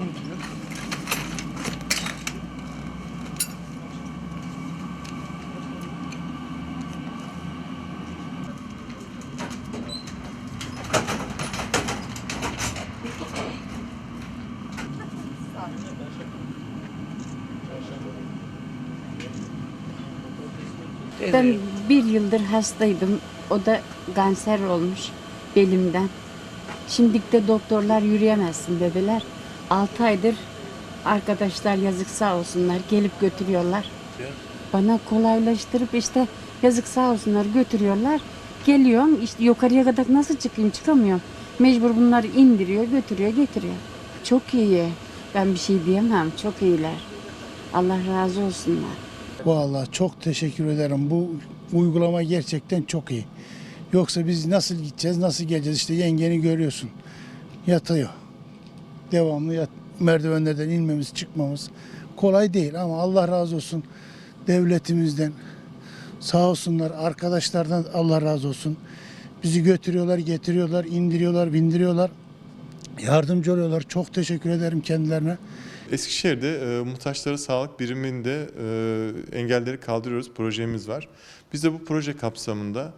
konuşuyor. Ben bir yıldır hastaydım. O da kanser olmuş belimden. Şimdilik de doktorlar yürüyemezsin dediler. 6 aydır arkadaşlar yazık sağ olsunlar gelip götürüyorlar. Bana kolaylaştırıp işte yazık sağ olsunlar götürüyorlar. Geliyorum işte yukarıya kadar nasıl çıkayım çıkamıyorum. Mecbur bunları indiriyor götürüyor getiriyor. Çok iyi. Ben bir şey diyemem. Çok iyiler. Allah razı olsunlar. Vallahi çok teşekkür ederim. Bu uygulama gerçekten çok iyi. Yoksa biz nasıl gideceğiz, nasıl geleceğiz? İşte yengeni görüyorsun. Yatıyor. Devamlı yat, merdivenlerden inmemiz, çıkmamız kolay değil ama Allah razı olsun devletimizden. Sağ olsunlar arkadaşlardan Allah razı olsun. Bizi götürüyorlar, getiriyorlar, indiriyorlar, bindiriyorlar. Yardımcı oluyorlar. Çok teşekkür ederim kendilerine. Eskişehir'de e, muhtaçları sağlık biriminde e, engelleri kaldırıyoruz projemiz var. Biz de bu proje kapsamında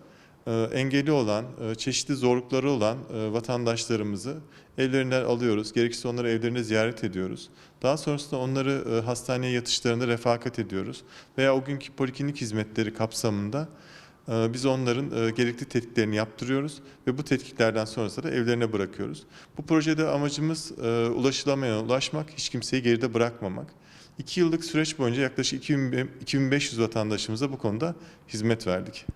e, engelli olan, e, çeşitli zorlukları olan e, vatandaşlarımızı evlerinden alıyoruz. Gerekirse onları evlerinde ziyaret ediyoruz. Daha sonrasında onları hastaneye yatışlarında refakat ediyoruz. Veya o günkü poliklinik hizmetleri kapsamında biz onların gerekli tetkiklerini yaptırıyoruz ve bu tetkiklerden sonrasında da evlerine bırakıyoruz. Bu projede amacımız e, ulaşılamaya ulaşmak, hiç kimseyi geride bırakmamak. İki yıllık süreç boyunca yaklaşık 2000 2500 vatandaşımıza bu konuda hizmet verdik.